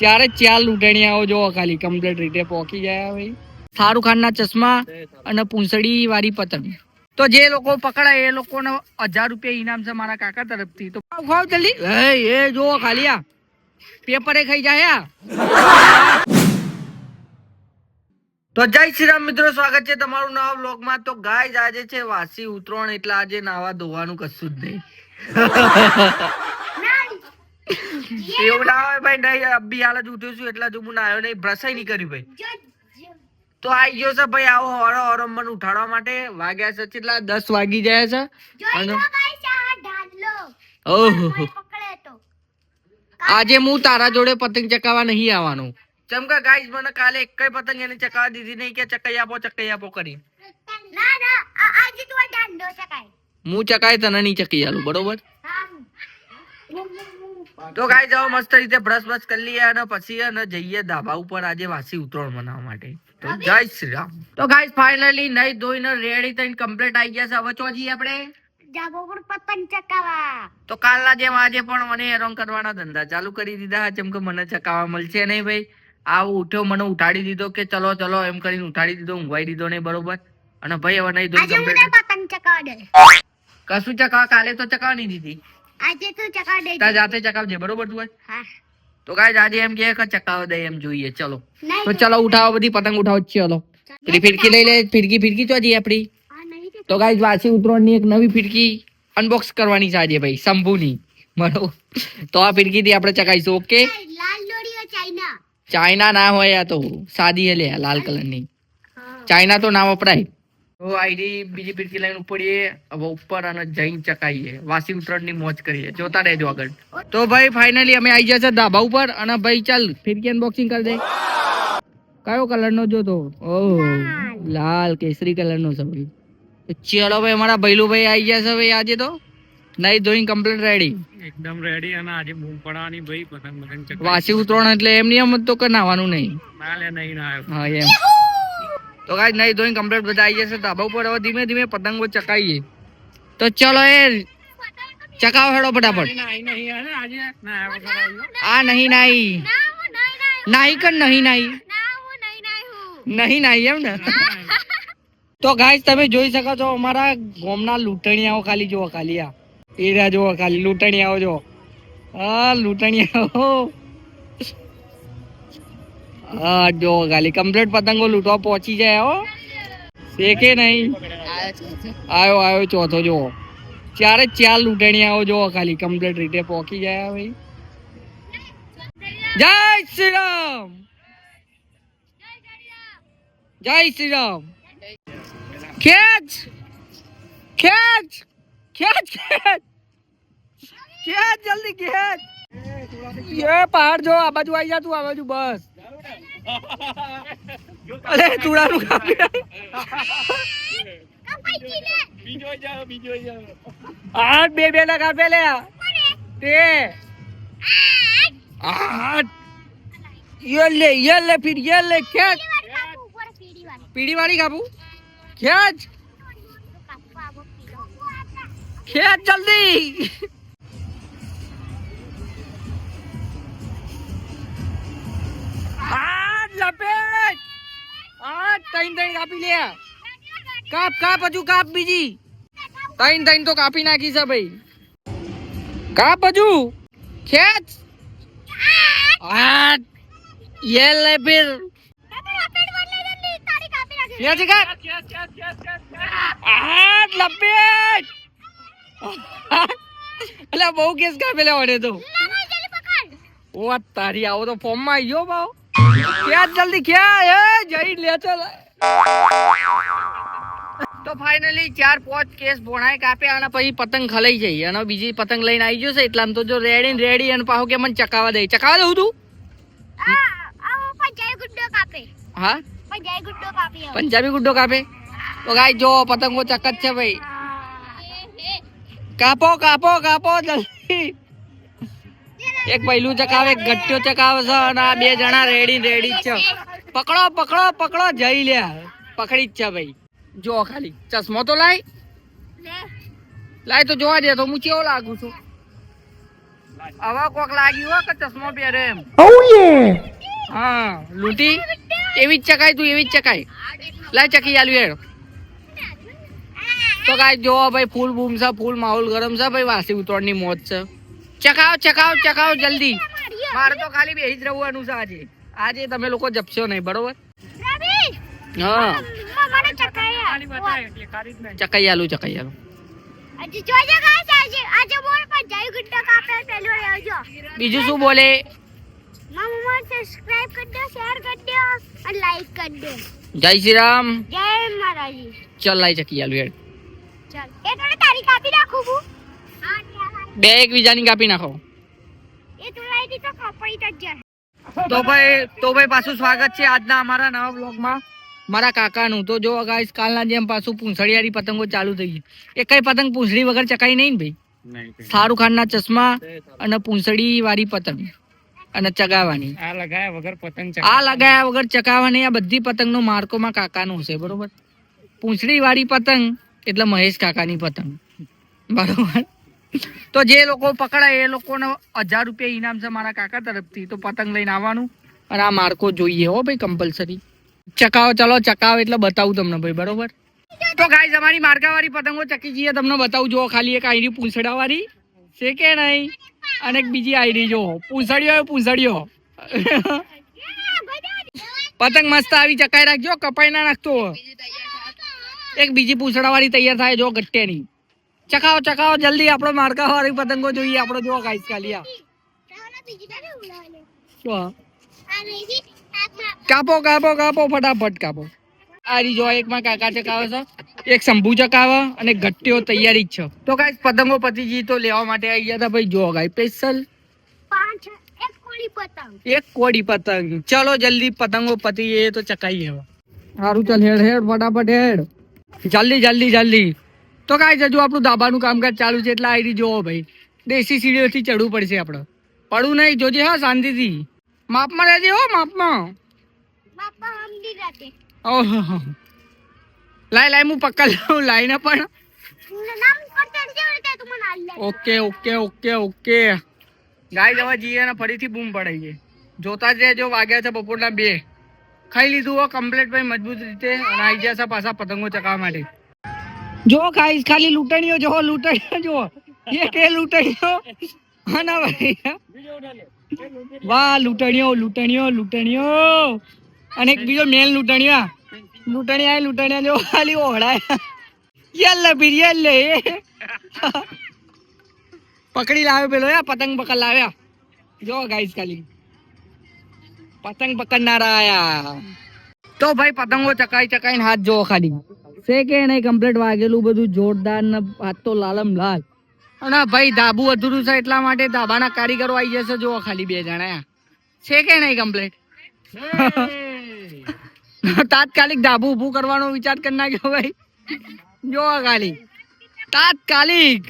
ચારે ચાર લૂંટણીયાઓ જો ખાલી કમ્પ્લીટ રીતે પોકી ગયા ભાઈ. શાહરૂખ ખાન ના ચશ્મા અને પૂંછડી વાળી પતંગ. તો જે લોકો પકડાય, એ લોકોને હજાર રૂપિયા ઇનામ છે મારા કાકા તરફથી. તો જલ્દી. એ જો ખાલી આ. પેપરે ખાઈ જાય આ તો જય શ્રી રામ મિત્રો, સ્વાગત છે તમારું નવા વ્લોગમાં. તો ગાય આજે છે વાસી ઉતરોણ, એટલે આજે નાવા ધોવાનું કશું જ નહીં. એવું ના હોય ભાઈ નહીં અભી હાલ જ ઉઠ્યો છું એટલે જ હું નાયો નહીં બ્રશ નહીં કર્યું ભાઈ. તો આવી ગયો છે ભાઈ આવો હોરો હરો મને ઉઠાડવા માટે. વાગ્યા છે કેટલા? દસ વાગી જાય છે. અને ઓહો. આજે હું તારા જોડે પતંગ ચકાવવા નહીં આવવાનો. ચમ કે ગાઈસ મને કાલે એક પતંગ એને ચકાવા દીધી નહીં કે ચકાઈ આપો ચકાઈ આપો કરી. હું ચકાય તને નહીં ચકી આલું બરોબર? તો ગાઈસ જાઓ મસ્ત રીતે બ્રશ બ્રશ કરી લઈએ અને પછી અને જઈએ ધાબા ઉપર આજે વાસી ઉત્તરાયણ મનાવવા માટે. તો જય શ્રી રામ. તો ગાઈસ ફાઇનલી નહીં ધોઈને રેડી થઈને કમ્પ્લીટ આવી ગયા છે. હવે ચોજી આપણે? તો કાલના જેમ આજે પણ મને હેરાન કરવાના ધંધા ચાલુ કરી દીધા જેમ કે મને ચકાવા મળશે નહીં ભાઈ. આવો ઉઠ્યો મને ઉઠાડી દીધો કે ચલો ચલો એમ કરીને ઉઠાડી દીધો ઊંઘવાઈ દીધો નહીં બરોબર? અને ભાઈ હવે નહીં ધોઈ કશું ચકાવા કાલે તો ચકાવા નહીં દીધી. આજે તું ચકાવ દે તાર જાતે ચકાવજે બરોબર તું હા. તો ગાઈસ આજે એમ કે ચકાવ દે એમ જોઈએ ચલો. તો ચલો ઉઠાવો બધી પતંગ ઉઠાવો ચલો. પેલી ફિરકી લઈ લે ફિરકી ફિરકી તો જઈએ આપડી તે ગાઈસ વાસી ઉતરોની એક નવી ફિરકી અનબોક્સ કરવાની છે આજે ભાઈ શંભુની. બરોબર તો આ ફિરકીથી આપણે ચકાઈશું ઓકે? લાલ ચાઇના. ચાઇના ના હોય આ તો સાદી હે લે લાલ કલરની. ચાઇના તો ના વપરાય. તો આઈડી બીજી ફિરકી લાઈન ઉપડીએ હવે ઉપર અને જઈને ચકાઈએ. વાસી ઉતરણની મોજ કરીએ. જોતા રહેજો આગળ. તો ભાઈ ફાઇનલી અમે આવી ગયા છે ધાબા ઉપર અને ભાઈ ચાલ ફિરકી અનબોક્સિંગ કરી દે. કયો કલર નો જોતો? ઓહ લાલ કેસરી કલર નો ભાઈ. ચલો ભાઈ અમારા ભૈલું ભાઈ આવી ગયા છે ભાઈ આજે તો. નહીં ધોઈને કમ્પ્લીટ રેડી એકદમ રેડી અને આજે બૂમ પડવાની ભાઈ પતંગ પતંગ વાસી ઉતરણ એટલે એમની એમ જ તો કે નાવાનું નહીં. ના લે નહીં ના હા એમ. તો કાંઈ નહીં ધોઈને કમ્પ્લેટ બધા આવી જશે ધાબા ઉપર હવે ધીમે ધીમે પતંગો ચકાઈએ. તો ચલો એ ચકાવો હેડો ફટાફટ. આ નહીં નાઈ. નાઈ કર નહીં નાઈ. નહીં નાઈ એમ ને? તો ગાઈસ તમે જોઈ શકો છો અમારા ગોમના લૂંટણીયાઓ ખાલી જુઓ ખાલી આ. એરા જુઓ ખાલી લૂંટણીયાઓ જો હા લૂંટણીયાઓ. હા જો ખાલી કમ્પ્લીટ પતંગો લૂંટવા પહોંચી જાય હો. શેકે નહીં? આવ્યો આવ્યો ચોથો જો. ચારે ચાર લૂંટણી આવો જો, ખાલી કમ્પ્લીટ રીતે પહોંચી જાય ભાઈ. જય શ્રી રામ! જય શ્રી રામ! ખેંચ! ખેંચ! ખેંચ ખેંચ! ખેંચ, જલ્દી ખેંચ! એ પહાડ જો, આ બાજુ આવી જા, તું આ બાજુ બસ. અરે ચૂડાનું કાપી બીજો જાવ બીજો જાવ આઠ બે બે ના કાપે લે. તે. આઠ. યલે યલે ફીર યલે ખેંચ. પીડી વાળી કાપુ? ખેંચ. ખેંચ જલ્દી. આ લપેટ આ તૈન તૈન કાપી લે. કાપ કાપ હજુ કાપ બીજી. તૈન તૈન તો કાપી નાખી છે ભાઈ. કાપ હજુ. ખેંચ. આ યે લે ફિર. ખેંચ કાપ આ લપેટ અલ્યા બહુ કેસ કાપેલા વડે તો. ઓ તારી આવો તો ફોર્મમાં આવી ગયો ભાવ. ક્યાં જલ્દી ક્યાં? એ જઈ લે ચાલ. તો ફાઇનલી ચાર પાંચ કેસ ભોણાય કાપે અને પછી પતંગ ખલાઈ જઈ અને બીજી પતંગ લઈને આવી જશે એટલામાં તો જો રેડી ને રેડી અને પાહો કે મને ચકાવા દે. ચકાવા દઉં તું? હા? પંજાબી ગુડ્ડો કાપે? તો ગાય જો પતંગો ચકત છે ભાઈ. કાપો કાપો કાપો જલ્દી. એક પહેલું ચકાવે ગટ્યો ચકાવે છે અને આ બે જણા રેડી રેડી જ છે. પકડો પકડો પકડો જઈ લે. પકડી જ છે ભાઈ. જો ખાલી. ચશ્મો તો લાય. લાય તો જોવા દે તો હું કેવો લાગુ છું? આવા કોક લાગ્યું હો કે ચશ્મો પહેરે એમ? હા લૂંટી? એવી જ ચકાય તું એવી જ ચકાય. લાય ચકી આલ્યું હેડ. તો કાંઈ જો ભાઈ ફૂલ બૂમ છે ફૂલ માહોલ ગરમ છે ભાઈ વાસી ઉતરણની મોજ છે. ચકાવ ચકાવ ચકાવ જલ્દી. મારે તો ખાલી બેહી જ રહેવાનું છે આજે. આજે તમે લોકો જપશો નહીં બરોબર? હા. મને ચકૈયાલું રહેજો. બીજું શું બોલે? મામા સબસ્ક્રાઇબ કરી દો શેર કરી દો અને લાઈક જય શ્રી રામ. જય ચલ લાઈ ચકી આલું હેડ. ચાલ. એ તારી કાપી હું. બે એકબીજાની કાપી નાખો. તો ભાઈ તો ભાઈ પાછું સ્વાગત છે આજના અમારા નવા બ્લોગમાં મારા કાકાનું. તો જો ગાઈસ કાલના જેમ પાછું પૂંછડિયારી પતંગો ચાલુ થઈ ગઈ. એ કઈ પતંગ પૂંછડી વગર ચકાઈ નહીં ને ભાઈ. શાહરુખ ખાનના ચશ્મા અને પૂંછડી વાળી પતંગ અને ચગાવવાની. આ લગાયા વગર પતંગ આ લગાયા વગર ચકાવવાની આ બધી પતંગનો માર્કોમાં કાકાનું હશે બરોબર? પૂંછડી વાળી પતંગ એટલે મહેશ કાકાની પતંગ. બરોબર? તો જે લોકો પકડાય, એ લોકોનો હજાર રૂપિયા ઇનામ છે મારા કાકા તરફથી. તો પતંગ લઈને આવવાનું. અને આ માર્કો જોઈએ હો ભાઈ કમ્પલસરી ચકાવો, ચલો, ચકાવો એટલે બતાવું તમને ભાઈ, બરોબર? તો ગાઈસ અમારી માર્કાવાળી પતંગો ચકી જઈએ, તમને બતાવું. જો ખાલી એક આયરી પૂંછડાવાળી. છે કે નહીં? અને એક બીજી આયરી જો પૂંછડીઓ પૂંછડીઓ. પતંગ મસ્ત આવી, ચકાઈ રાખજો, કપાઈ ના નાખતો. એક બીજી પૂંછડાવાળી તૈયાર થાય જો ગટ્ટેની. ચકાવો ચકાવો જલ્દી આપણો માર્કા વાળી પતંગો જોઈએ. આપણો જો ગાઈસ હાથમાં કાપો કાપો કાપો, ફટાફટ કાપો. આ રીજો એકમાં કાકા ચકાવે છે. એક શંભુ ચકાવે અને ગટ્ટીઓ તૈયારી જ છે. તો ગાઈસ પતંગો પતિજી તો લેવા માટે આવી ગયા હતા. ભાઈ જો ગાઈ સ્પેશિયલ એક કોડી પતંગ. ચલો, જલ્દી પતંગો પતી એ તો ચકાઈ હવે સારું ચાલ, હેડ હેડ, ફટાફટ, હેડ. જલ્દી જલ્દી જલ્દી. તો કાંઈ હજુ આપણું ધાબાનું કામકાજ ચાલુ છે એટલે આઈડી જોવો ભાઈ. દેશી સીડીઓથી ચડવું પડશે આપણે. પડવું નહીં જોજે હા શાંતિથી. માપમાં રહેજે હો માપમાં. ઓહો. લાય લાય હું પક્કા લાવું લાઈને પણ. Okay okay okay okay. ગાય જવા જઈએ ને ફરીથી બૂમ પડાવીએ જોતા જ રહેજો વાગ્યા છે બપોરના બે. ખાઈ લીધું હો કમ્પ્લેટ ભાઈ મજબૂત રીતે. અને આવી ગયા છે પાછા પતંગો ચકાવવા માટે. જો ગાઈસ, ખાલી લૂંટણીઓ જો લૂંટણીઓ જો એ કે લૂંટણીઓ. હા ભાઈ વાહ, લૂંટણીઓ લૂંટણીઓ લૂંટણીઓ. અને એક બીજો મેલ લૂંટણીયા લૂંટણીયા લૂંટણીયા જો ખાલી ઓળાય યલ્લે યલ્લે. પકડી લાવ્યો પેલો યા પતંગ પકડ લાવ્યા. જો ગાઈસ, ખાલી. પતંગ પકડનારા આયા. તો ભાઈ, પતંગો ચકાઈ ચકાઈને હાથ જોવો ખાલી. છે કે નહીં કમ્પ્લીટ વાગેલું બધું જોરદાર ને હાથ તો લાલમ લાલ. અને ભાઈ ધાબુ અધૂરું છે એટલા માટે ધાબાના કારીગરો આવી જશે જોવો ખાલી બે જણા છે કે નહીં કમ્પ્લીટ તાત્કાલિક ધાબુ ઊભું કરવાનો વિચાર કરી નાખ્યો ભાઈ. જો ખાલી. તાત્કાલિક.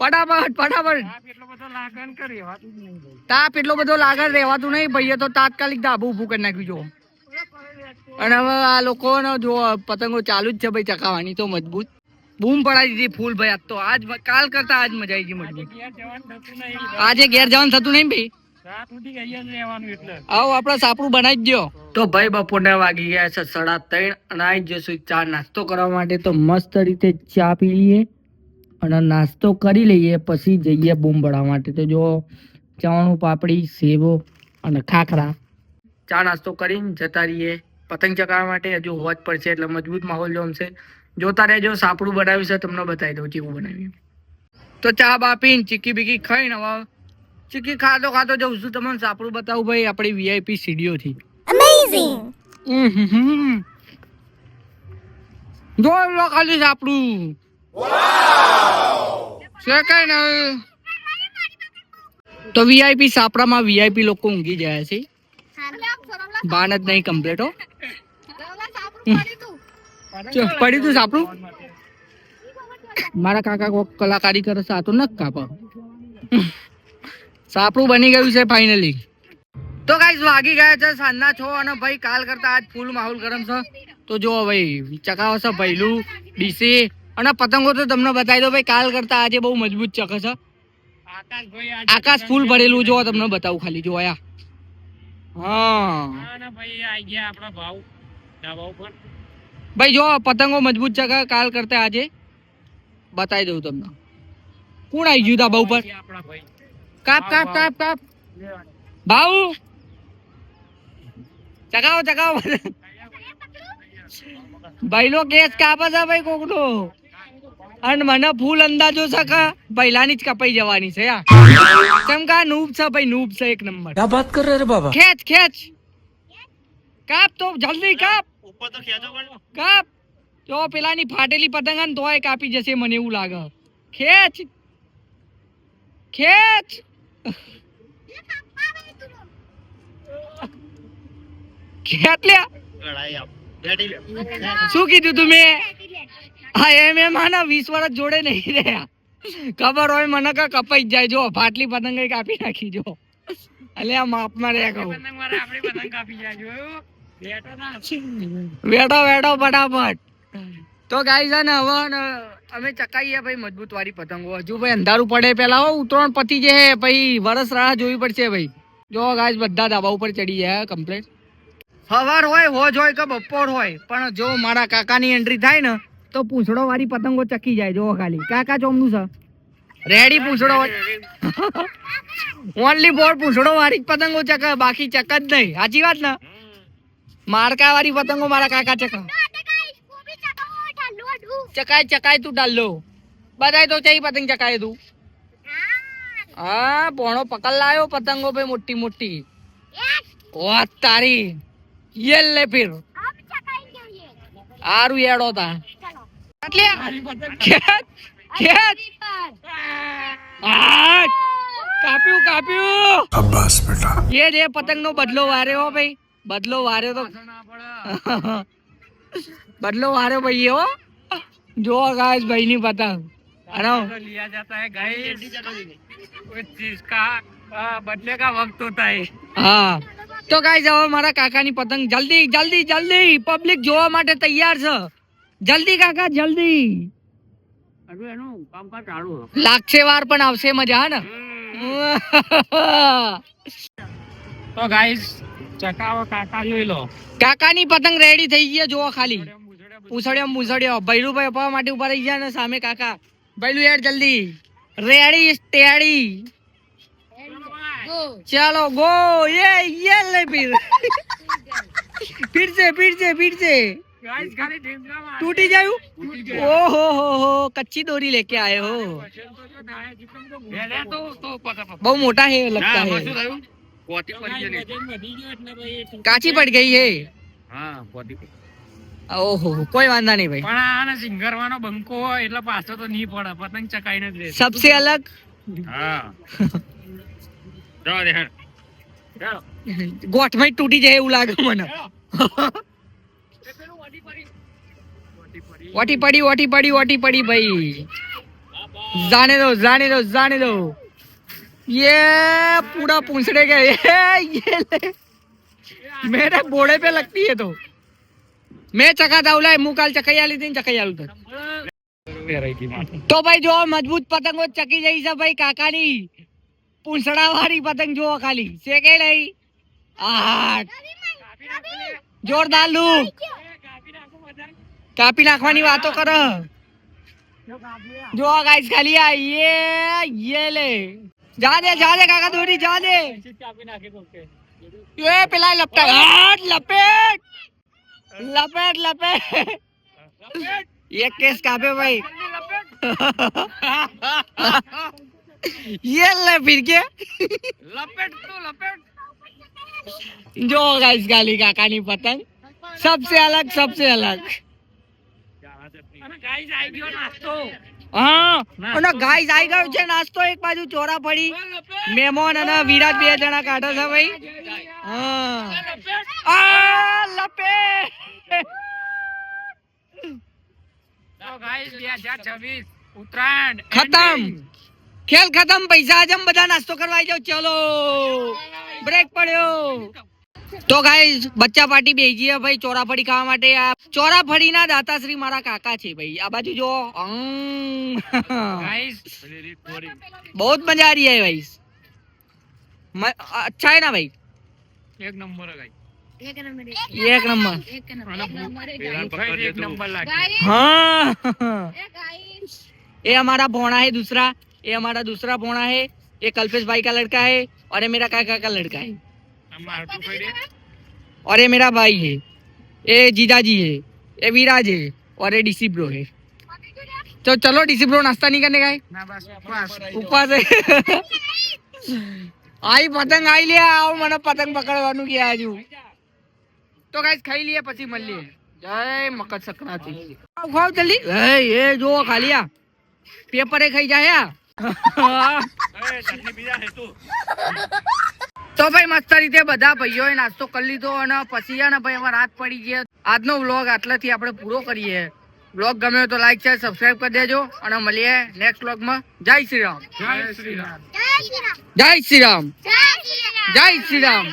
ફટાફટ ફટાફટ. તાપ એટલો બધો લાગણ કરી નહીં ભાઈ. તાપ એટલો બધો લાગર રહેવાતું નહીં. ભાઈએ તો તાત્કાલિક ધાબુ ઊભું કરી નાખ્યું જો અને હવે આ લોકો જો પતંગો ચાલુ જ છે ભાઈ ચકાવાની તો મજબૂત. બૂમ પડાવી દીધી ફૂલ ભાઈ. આજ તો આજ કાલ કરતા આજ મજા આવી ગઈ મજબૂત. આજે ઘેર જવાનું થતું નહીં ભાઈ? આવો સાપડું બનાવી દો તો ભાઈ બપોરના વાગી ગયા છે સાડા ત્રણ અને આવી જશું ચા નાસ્તો કરવા માટે. તો મસ્ત રીતે ચા પી લઈએ અને નાસ્તો કરી લઈએ પછી જઈએ બૂમ ભરવા માટે. તો જો ચવાણું પાપડી સેવો અને ખાખરા. ચા નાસ્તો કરીને જતા રહીએ. પતંગ ચગાવવા માટે હજુ હોજ પડશે એટલે મજબૂત માહોલ જમશે જોતા રહેજો સાપડું બનાવ્યું છે તમને બતાવી દઉં ચીવું બનાવ્યું. તો ચા બા પીને ચીકી બીકી ખાઈને હવે ચીકી ખાતો ખાતો જઉં છું. તમને સાપડું બતાવું ભાઈ આપણી વીઆઈપી સીડીઓથી જો ખાલી સાપડું છે કઈ નહીં તો વીઆઈપી સાપડામાં વીઆઈપી લોકો ઊંઘી ગયા છે બાન જ નહીં કમ્પ્લીટ હો. પડી તું સાપડું મારા કાકા કોક કલાકારી કરે છે આ તો નક કાપા સાપડું બની ગયું છે ફાઇનલી તો ગાઈસ વાગી ગયા છે સાંજના છો અને ભાઈ કાલ કરતા આજ ફૂલ માહોલ ગરમ છે. તો જો ભાઈ ચકાવો છે ભૈલું ડીસી અને પતંગો તો તમને બતાવી દો ભાઈ કાલ કરતા આજે બહુ મજબૂત ચકે છે. આકાશ ફૂલ ભરેલું જો તમને બતાવું ખાલી જો આયા. હા. ભાઈ આઈ ગયા આપણા ભાવ. ધાબા ઉપર ભાઈ જો પતંગો મજબૂત છે કાલ કરતા આજે. બતાવી દઉં તમને. કોણ આવી ગયું ધાબા ઉપર કાપ કાપ કાપ કાપ. ભાવ ચગાવો ચગાવો. ભાઈ નો કેસ કાપે છે ભાઈ કોકનો. અને મને ફૂલ અંદાજો છે કે પહેલાની જ કપાઈ જવાની છે કેમ કે નૂબ છે ભાઈ નૂબ છે એક નંબર. આ વાત કર રે બાબા? ખેંચ ખેંચ. કાપ તો જલ્દી કાપ. ઉપર તો ખેંચો પણ. કાપ. તો પેલાની ફાટેલી પતંગ ને તોય કાપી જશે મને એવું લાગે. ખેંચ. ખેંચ. ખેંચ લે શું કીધું તું મેં? હા એમ એમ આના વીસ વર્ષ જોડે નહીં રહ્યા. ખબર હોય મને કે કપાઈ જાય. જો ફાટલી પતંગ કાપી નાખી જો. અલે આ માપમાં રહ્યા કહું. પતંગ કાપી જાય વેડો વેડો ફટાફટ. તો ગાઈ છે ને હવે અમે ચકાઈએ ભાઈ મજબૂત વાળી પતંગો. હજુ ભાઈ અંધારું પડે પેલા હો ઉત્તરાયણ પતી જે પછી વરસ રાહ જોવી પડશે ભાઈ. જો ગાય બધા ધાબા ઉપર ચડી જાય કમ્પ્લેટ સવાર હોય હોજ હોય કે બપોર હોય પણ જો મારા કાકાની એન્ટ્રી થાય ને તો પૂંછડો વાળી પતંગો ચકી જાય જોવો ખાલી. કાકા ચોમનું છે? રેડી પૂંછડો? ઓનલી ફોર પૂંછડો વાળી પતંગો ચક બાકી ચક જ નહીં. સાચી વાત ને? મારકા વાળી પતંગો મારા કાકા ચકા. ચકાય ચકાય તું ડાલ્લો. બધાય તો ચઈ પતંગ ચકાય તું? હા પોણો પકડ લાયો પતંગો ભાઈ મોટી મોટી. વાત તારી. યેલ લે ફિર. આરું એડો તા. કાપ્યું કાપ્યું अब्बास बेटा એ જે પતંગ નો બદલો વાર્યો હો ભાઈ બદલો વાર્યો તો ના પડે બદલો વાર્યો ભાઈ હો જો ગાઈસ ભાઈ ની પતંગ અરે तो लिया जाता है गाइस कोई चीज का आ, बदले का वक्त होता है હા તો ગાઈસ હવે મારા કાકાની પતંગ જલ્દી જલ્દી જલ્દી પબ્લિક જોવા માટે તૈયાર છે જલ્દી કાકા જલ્દી. લાગશે વાર પણ આવશે મજા ને? તો ગાઈસ ચકાવો કાકા જોઈ લો. કાકાની પતંગ રેડી થઈ ગઈ જોવો ખાલી. પૂછડ્યો પૂછડ્યો ભૈરુભાઈ અપાવવા માટે ઊભા રહી ગયા ને સામે કાકા. ભૈલુ યાર જલ્દી. રેડી સ્ટેડી ચાલો ગો એ લે ફિર ફિર સે ફિર તૂટી ગયું? ઓહો હો હો કચ્ચી દોરી લેકે આયે હો. બહુ મોટા હે લગતા હે. કાચી પડ ગઈ હે. હા ઓહો કોઈ વાંધો નહીં ભાઈ. પણ સિંગર વાનો બંકો હોય એટલે પાછો તો નહીં પડે પતંગ ચકાઈ ન દે સબસે અલગ. હા. જો દેખ ગોઠમાં તૂટી જાય એવું લાગે મને. वाटी पड़ी वाटी पड़ी वाटी पड़ी भाई जाने दो जाने दो जाने दो ये पूरा पूछने का ये ये ले मेरे बोड़े पे लगती है तो मैं चकाता हूँ लाए मुंह काल चकाई आली थी चकाई आलू था તો ભાઈ જો મજબૂત પતંગો ચકી જઈ છે ભાઈ કાકાની પૂંછડા વાળી પતંગ જો ખાલી શેકે લઈ આઠ જોરદાર લુક કાપી નાખવાની વાતો કરે જો ગાઈસ ખાલી આ યે યે લે જા દે જા દે કાકા દોરી જા દે એ પેલા લપટા હાથ લપેટ લપેટ લપેટ એક કેસ કાપે ભાઈ ये ले फिर के લપેટ તો લપેટ जो गाइस गाली काकानी पतंग सबसे अलग सबसे अलग અને ગાઈસ આવી ગયો નાસ્તો. હા. અને ગાઈસ આવી ગયો છે નાસ્તો એક બાજુ ચોરા પડી મેમોન અને વિરાટ બે જણા કાઢે છે ભાઈ. હા. આ લપે તો ગાઈસ 2026 ઉત્તરાયણ ખતમ. ખેલ ખતમ પૈસા આજમ બધા નાસ્તો કરવા આવી જાવ ચલો. બ્રેક પડ્યો. તો ગાઈસ બચ્ચા પાર્ટી બેસી છે ભાઈ ચોરાફળી ખાવા માટે આ ચોરાફળીના દાતાશ્રી મારા કાકા છે ભાઈ આ બાજુ જો અમ. ગાઈસ बहुत मजा आ रही है भाई म- अच्छा है ना भाई એક નંબર ગાઈ એક નંબર ये एक नंबर એક નંબર એક નંબર લાગે हाँ એ ગાઈસ ये हमारा भोना है दूसरा ये हमारा दूसरा भोना है ये कल्पेश भाई का लड़का है और ये मेरा काका का लड़का है આમાં હાટું પડી और ये मेरा भाई है ये जीजाजी है ये विराज है और ये डीसी ब्रो है तो चलो डीसी ब्रो नाश्ता नहीं करने गए ના બસ બસ ઉપવાસ છે આઈ પતંગ આઈ લે આવ મને પતંગ પકડવાનું કે આજુ તો ગાઈસ ખાઈ લઈએ પછી મળીએ જય મકર સંક્રાંતિ ખાવ ખાવ જલ્દી એ એ જો ખાલી આ પેપરે ખાઈ જાય આ એ ચટણી બીજા હે તું તો ભાઈ મસ્ત રીતે બધા ભાઈઓએ નાસ્તો કરી લીધો અને પછી છે ને ભાઈ હવે રાત પડી ગઈ આજનો વ્લોગ આટલાથી આપણે પૂરો કરીએ. વ્લોગ ગમ્યો તો લાઈક છે સબસ્ક્રાઇબ કરી દેજો અને મળીએ નેક્સ્ટ વ્લોગમાં જય શ્રી રામ. જય શ્રી રામ. જય શ્રી રામ. જય શ્રી રામ. જય શ્રી રામ.